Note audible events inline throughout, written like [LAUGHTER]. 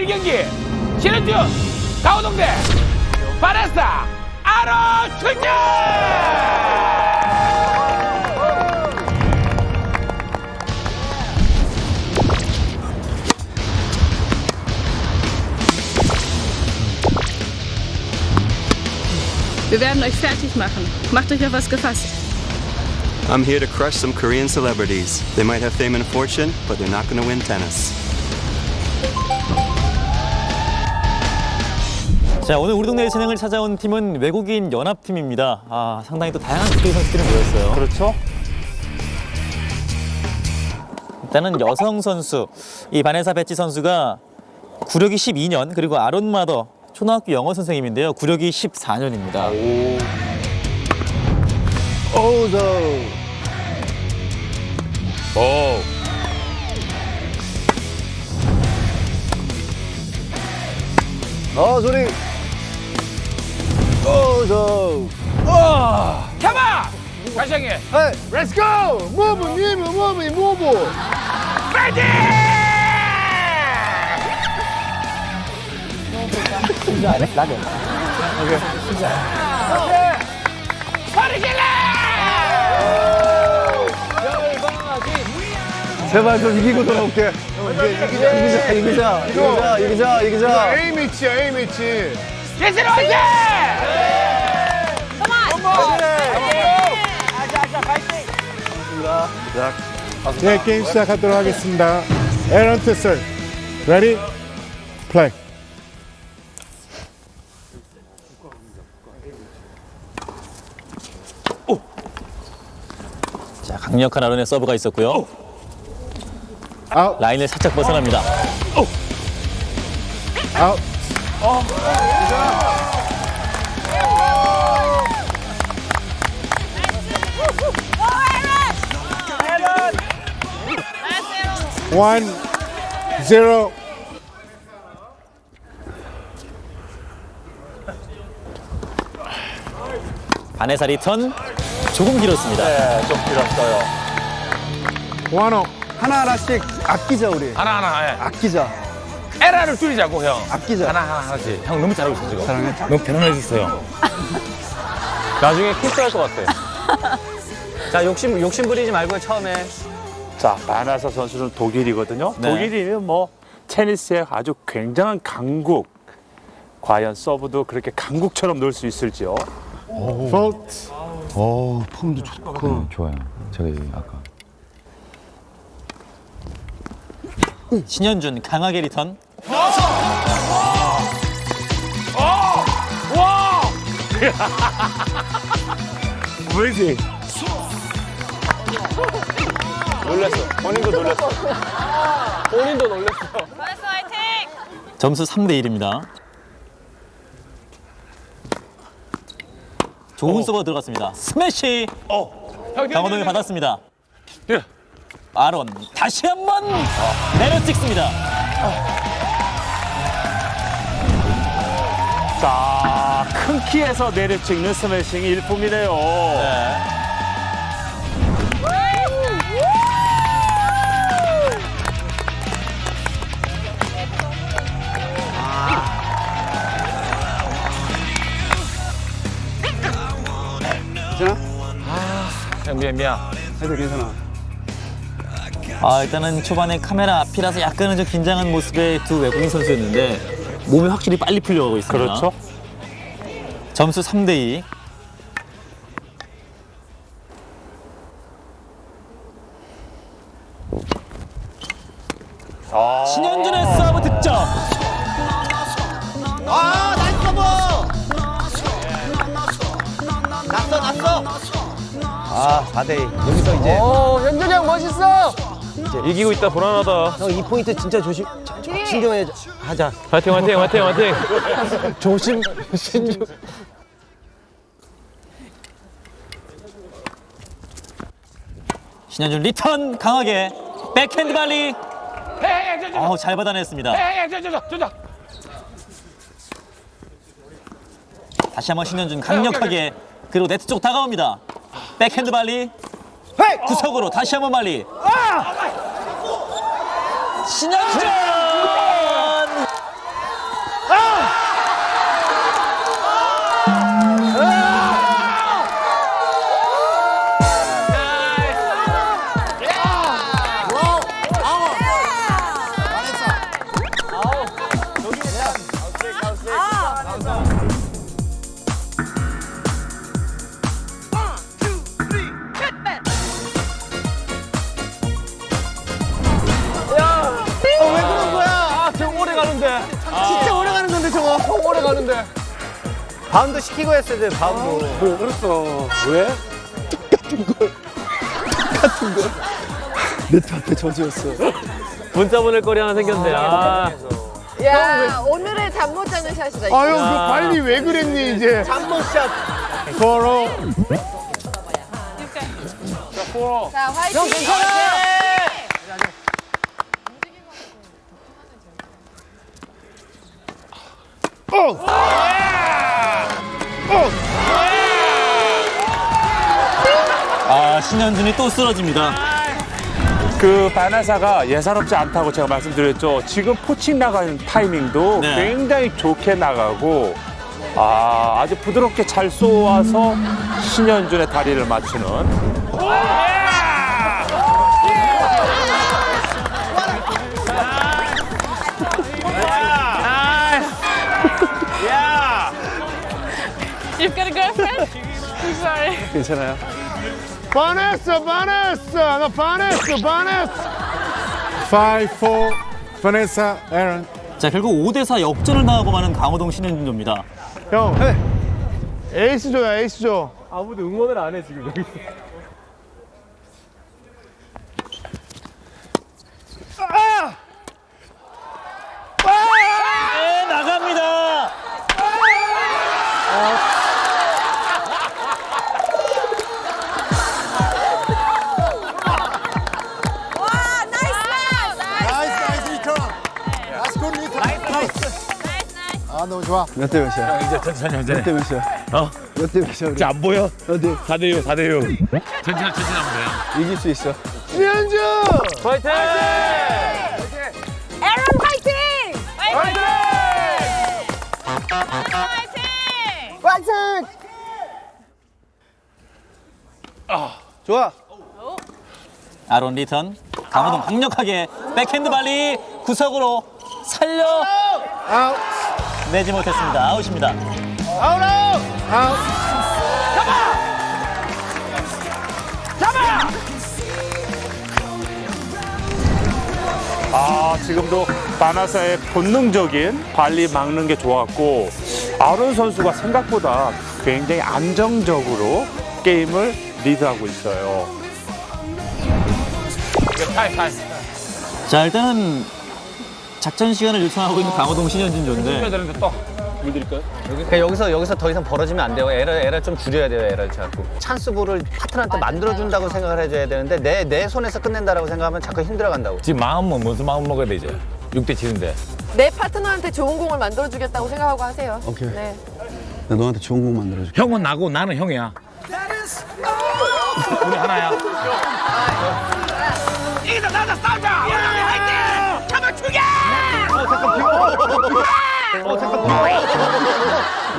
1경기 신현주 강호동대 바레스타 아로 출전 Wir werden euch fertig machen. Macht euch auf was gefasst. I'm here to crush some Korean celebrities. They might have fame and fortune, but they're not going to win tennis. 자 오늘 우리 동네 진행을 찾아온 팀은 외국인 연합팀입니다. 아 상당히 또 다양한 국대 선수들이 모였어요. 그렇죠. 일단은 여성 선수 이 바네사 베치 선수가 구력이 12년 그리고 아론 마더 초등학교 영어 선생님인데요. 구력이 14년입니다. 오 저 오 어 소리 오저 켜봐! 다시 한게 헤이 렛츠 고 무브 니브 무브 무브 파이팅 소리 질러 제발 좀 이기고 돌아올게 이기자 이기자. 이기자 이기자. 이기자 A매치야 A매치. 예슬 화이팅 네, 게임 시작하도록 하겠습니다. 에런트 썰, 레디, 플레이. 자 강력한 아론의 서브가 있었고요. 아웃, 라인을 살짝 벗어납니다. 아웃. 원, 제로. 바네사 리턴 조금 길었습니다. 네, 좀 길었어요 원호. 하나 하나씩 아끼자 우리 하나하나 예. 아끼자 에라를 줄이자고 형 아끼자 하나하나 하나씩 형 너무 잘하고 있어 지금 사랑해 너무 편안해졌어요 나중에 키스할 것 같아. [LAUGHS] 자, 욕심, 욕심 부리지 말고요, 처음에. 자, 바나사 선수는 독일이거든요. 네. 독일이면 뭐 테니스의 아주 굉장한 강국. 과연 서브도 그렇게 강국처럼 놀 수 있을지요? 폴트. 어, 폼도 좋고. 좋아요. 저기 아까. 신현준 강하게 리턴. 와 브리지. [LAUGHS] 놀랬어. 본인도 놀랬어. 본인도 놀랬어. 점수 3대 1입니다. 좋은 서버 들어갔습니다. 스매시. 강호동이 받았습니다. 예. 아론 다시 한번 내려 찍습니다. 자, 큰 키에서 내려찍는 스매싱이 일품이네요. 형 미안 미안 해도 괜찮아 아 일단은 초반에 카메라 앞이라서 약간은 좀 긴장한 모습의 두 외국인 선수였는데 몸이 확실히 빨리 풀려가고 있습니다. 그렇죠. 점수 3대 2. 아 4대2 여기서 이제 어, 현준이 형 멋있어! 이기고 있다, 불안하다. 형 이 포인트 진짜 조심 신경해 하자 화이팅, 화이팅, 화이팅, 화이팅. [LAUGHS] 조심 신중 신현준 리턴 강하게 백핸드 발리. 어우 잘 받아냈습니다. 다시 한번 신현준 강력하게 그리고 네트 쪽 다가옵니다. 백핸드 발리. 구석으로 다시 한번 발리. 신현준 오래 가는데. 바운드 시키고 했어야 돼, 바운드. 왜 그랬어? 왜? 네트 앞에 저지였어. 문자 보낼 거리 하나 생겼네. 아. 야, 오늘의 잠 못 자는 샷이다. 이거. 아유, 그 빨리 왜 그랬니, 이제. 잠못샷. 서로. 자, 화이팅! 형 괜찮아! 아 신현준이 또 쓰러집니다. 그 바나사가 예사롭지 않다고 제가 말씀드렸죠. 지금 포칭 나가는 타이밍도 네. 굉장히 좋게 나가고 아, 아주 부드럽게 잘 쏘아서 신현준의 다리를 맞추는 괜찮아요? 바네스, 바네스. 나 바네스, 바네스. 5-4. Vanessa, Aaron. 자 결국 5대4 역전을 당하고 마는 강호동 신현준조입니다. 형. 에이스조야, 에이스조. 아무도 응원을 안 해 지금 여기. 너무 좋아. 몇 대 몇이야? 이제 천천히 대 몇이야? 어? 몇 대 몇이야? 우리? 안 보여? 어디? 4대6, 4대6. 천천히, 천천히 하면 돼요. 이길 수 있어. 신현주! 화이팅! 에런 화이팅! 화이팅! 화이팅! 좋아. 아론 리턴 강호동 강력하게 백핸드 발리 구석으로 살려 아웃. 내지 못했습니다. 아웃입니다. 아웃, 아웃. 아웃. 아, 지금도 바나사의 본능적인 발리 막는 게 좋았고 아론 선수가 생각보다 굉장히 안정적으로 게임을 리드하고 있어요. 타임. 자 일단은 작전 시간을 요청하고 있는 강호동 신현준조인데 해야 되는데 또. 그러니까 여기서 여기서 더 이상 벌어지면 안 돼요. 에러 에러 좀 줄여야 돼요. 에러를 자꾸. 찬스볼을 파트너한테 만들어 준다고 생각을 해줘야 되는데 내 내 손에서 끝낸다라고 생각하면 자꾸 힘들어간다고. 지금 마음은 무슨 마음 먹어야 되지? 6대 7인데. 내 파트너한테 좋은 공을 만들어 주겠다고 생각하고 하세요. 오케이. 네. 나 너한테 좋은 공 만들어줘. 형은 나고 나는 형이야. 우리 하나야.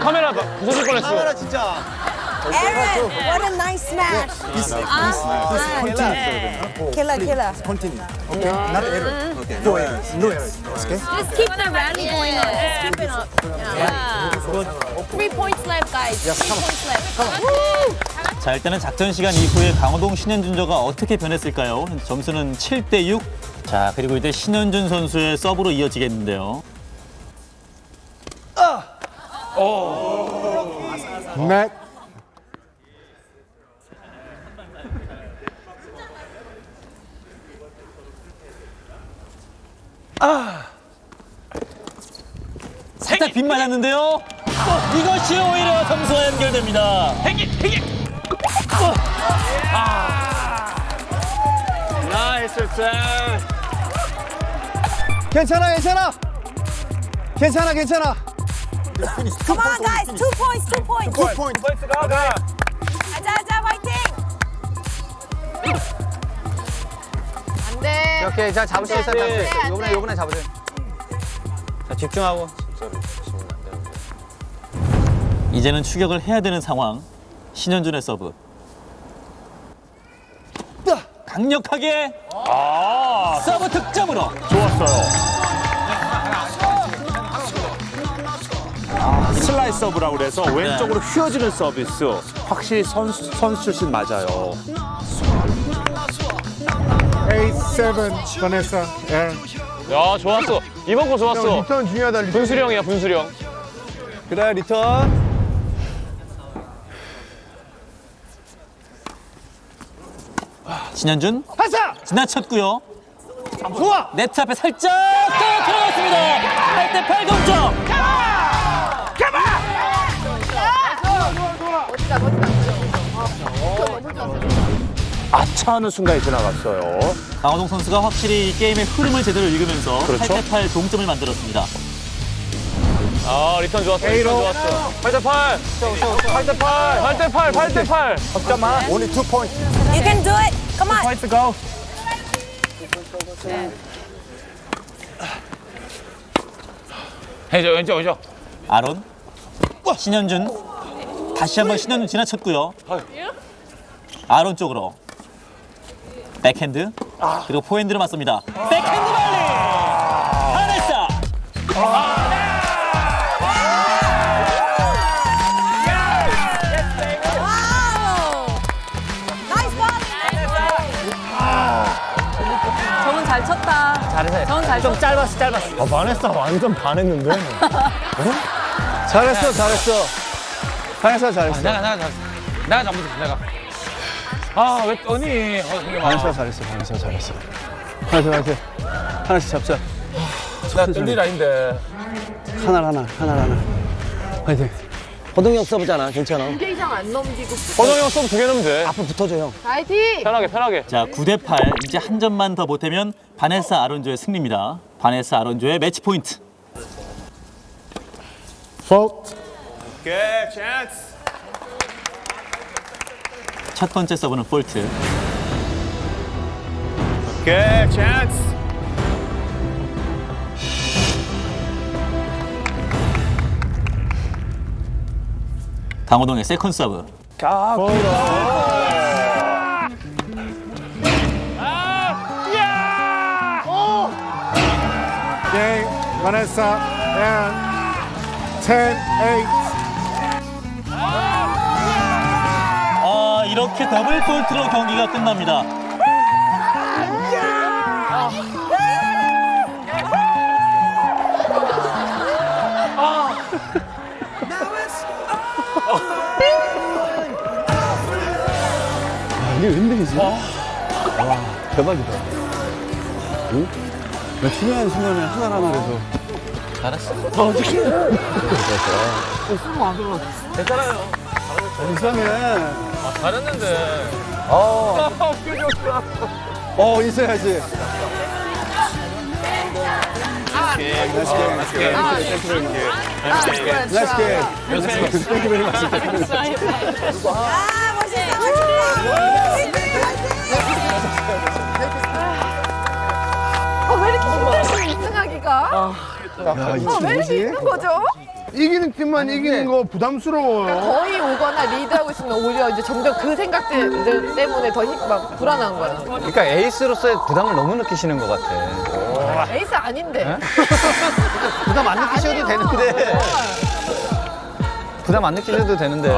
카메라 부서질 뻔했어. 카메라 진짜. Aaron, what a nice match. Killer, killer. Just keep the rally going on. Just keep it up. Yeah. Three points left, guys. Three points left. 자 일단은 작전 시간 이후에 강호동 신현준조가 어떻게 변했을까요? 점수는 7 대 6. 자 그리고 이제 신현준 선수의 서브로 이어지겠는데요. 넷. 살짝 빗 맞았는데요. 이것이 오히려 점수와 연결됩니다. 괜찮아, 괜찮아. 괜찮아, 괜찮아. Come on, guys. Two points, two points. 굿 포인트. 아자, 아자, 화이팅! 안 돼. 오케이, 자수 있어. 안 돼, 잡을 수안 있어. 돼. 요번에 요번에 잡으세요. 자 집중하고. 이제는 추격을 해야 되는 상황. 신현준의 서브. 강력하게 서브 득점으로 좋았어요. 슬라이 서브라고 그래서 왼쪽으로 휘어지는 서비스. 확실히 선수, 선수 출신 맞아요. 8-7. Vanessa, Aaron. 야 좋았어. 이번 거 형, 좋았어. 리턴 중요하다, 리턴. 분수령이야 분수령. 그래, 리턴. 신현준 하사! 지나쳤고요. 좋아! 네트 앞에 살짝 또 들어갔습니다. 8대 8 동점. 아차하는 순간이 지나갔어요. 강호동 선수가 확실히 이 게임의 흐름을 제대로 읽으면서 그렇죠. 8대 8 동점을 만들었습니다. 아 리턴 좋았어. 리턴 좋았어. 8대 8. 8대 8. 8대 8. 8대 8. 잠깐만. Only two points. You can do it. Come on. 파이트 고. 해줘 왼쪽 왼쪽. 아론 신현준 다시 한번 신현준 지나쳤고요. 아론 쪽으로 백핸드 그리고 포핸드로 맞습니다. 백핸드 발리 하네사 잘 쳤다. 잘해서 잘좀 쳤다. 짧았어 짧았어. 아, 바네사 완전 반했는데. 잘했어, 잘했어. 바네사 잘했어. 내가 내가 잘했어. 내가 잘못했어 내가. 아 왜 떠니? 어. 바네사 잘했어, 바네사 잘했어. 바네사, 바네사. 하나씩 잡자. 나 떨릴 아닌데. 하나, 하나, 하나, 하나. 화이팅. 호동이 형 써보잖아. 괜찮아. 개 이상 안 넘기고. 호동이 형 서브 두개 넣으면 돼. 앞으로 붙어줘 형. 파이팅! 편하게 편하게. 자 9대 8 이제 한 점만 더 보태면 바네사 아론조의 승리입니다. 바네사 아론조의 매치 포인트. 첫 번째 서브는 폴트. 오케이, 찬스. 강호동의 세컨 서브. 게임, 바네사, and 10, 8. 이렇게 더블 폴트로 경기가 끝납니다. 이게 웬일이지? 와, 대박이다. 응? 나 중요한 순간에 하나 하나라서. 잘했어. 이상해. 아 잘했는데. 어, 있어야지. 아 멋있다. 어, 왜 이렇게 힘들지, 2등 하기가? 야, 이 어, 왜 이렇게 뭐지? 힘든 거죠? 이기는 팀만 이기는 거 부담스러워요. 거의 오거나 리드하고 있으면 오히려 이제 점점 그 생각들 때문에 더 힘, 막 불안한 거야. 그러니까 에이스로서의 부담을 너무 느끼시는 것 같아. 에이스 아닌데. [LAUGHS] 부담 안 느끼셔도 되는데. 부담 안 느끼셔도 되는데.